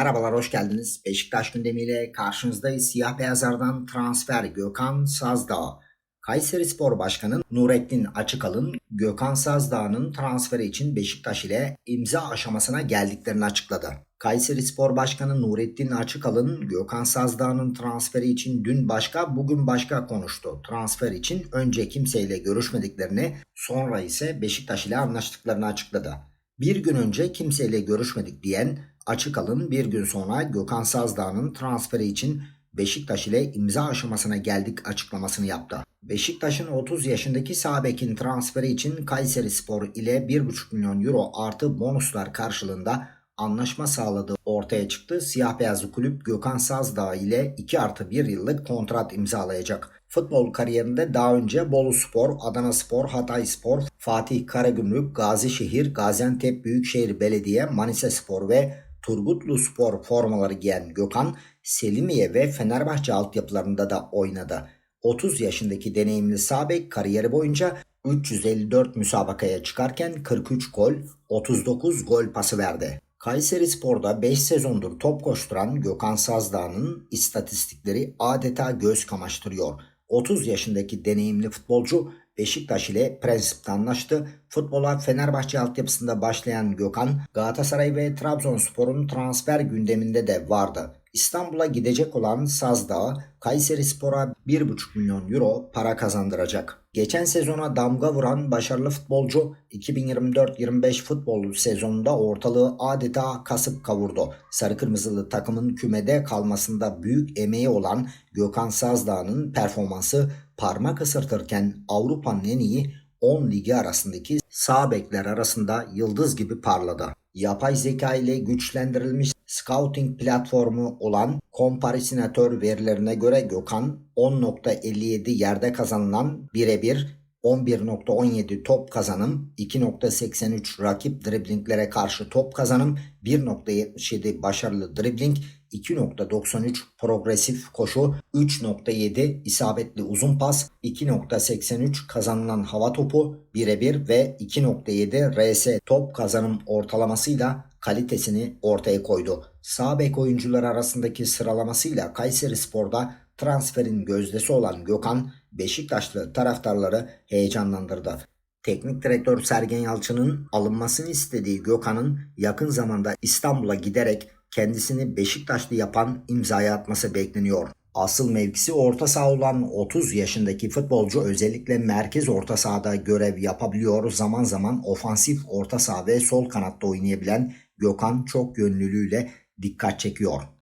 Merhabalar, hoş geldiniz. Beşiktaş gündemiyle karşınızdayız. Siyah beyazlardan transfer Gökhan Sazdağ. Kayseri Spor Başkanı Nurettin Açıkalın, Gökhan Sazdağ'ın transferi için Beşiktaş ile imza aşamasına geldiklerini açıkladı. Kayseri Spor Başkanı Nurettin Açıkalın, Gökhan Sazdağ'ın transferi için dün başka, bugün başka konuştu. Transfer için önce kimseyle görüşmediklerini, sonra ise Beşiktaş ile anlaştıklarını açıkladı. Bir gün önce kimseyle görüşmedik diyen Açıkalın bir gün sonra Gökhan Sazdağ'ın transferi için Beşiktaş ile imza aşamasına geldik açıklamasını yaptı. Beşiktaş'ın 30 yaşındaki sağ bekin transferi için Kayseri Spor ile 1,5 milyon euro artı bonuslar karşılığında anlaşma sağladığı ortaya çıktı. Siyah beyazlı kulüp Gökhan Sazdağ ile 2 artı 1 yıllık kontrat imzalayacak. Futbol kariyerinde daha önce Bolu Spor, Adana Spor, Hatay Spor, Fatih Karagümrük, Gazişehir, Gaziantep Büyükşehir Belediye, Manisa Spor ve Turgutlu Spor formaları giyen Gökhan, Selimiye ve Fenerbahçe altyapılarında da oynadı. 30 yaşındaki deneyimli sağ bek kariyeri boyunca 354 müsabakaya çıkarken 43 gol, 39 gol pası verdi. Kayseri Spor'da 5 sezondur top koşturan Gökhan Sazdağ'ın istatistikleri adeta göz kamaştırıyor. 30 yaşındaki deneyimli futbolcu Beşiktaş ile prensipte anlaştı. Futbola Fenerbahçe altyapısında başlayan Gökhan, Galatasaray ve Trabzonspor'un transfer gündeminde de vardı. İstanbul'a gidecek olan Sazdağ, Kayseri Spor'a 1,5 milyon euro para kazandıracak. Geçen sezona damga vuran başarılı futbolcu 2024-25 futbol sezonunda ortalığı adeta kasıp kavurdu. Sarı Kırmızılı takımın kümede kalmasında büyük emeği olan Gökhan Sazdağ'ın performansı parmak ısırtırken Avrupa'nın en iyi 10 ligi arasındaki sağ bekler arasında yıldız gibi parladı. Yapay zeka ile güçlendirilmiş scouting platformu olan Comparisinator verilerine göre Gökhan 10.57 yerde kazanılan birebir 11.17 top kazanım, 2.83 rakip driblinglere karşı top kazanım, 1.77 başarılı dribling, 2.93 progresif koşu, 3.7 isabetli uzun pas, 2.83 kazanılan hava topu, birebir ve 2.7 RS top kazanım ortalamasıyla kalitesini ortaya koydu. Sağ bek oyuncular arasındaki sıralamasıyla Kayseri Spor'da transferin gözdesi olan Gökhan, Beşiktaşlı taraftarları heyecanlandırdı. Teknik direktör Sergen Yalçın'ın alınmasını istediği Gökhan'ın yakın zamanda İstanbul'a giderek kendisini Beşiktaşlı yapan imzaya atması bekleniyor. Asıl mevkisi orta saha olan 30 yaşındaki futbolcu özellikle merkez orta sahada görev yapabiliyor. Zaman zaman ofansif orta saha ve sol kanatta oynayabilen Gökhan çok yönlülüğüyle dikkat çekiyor.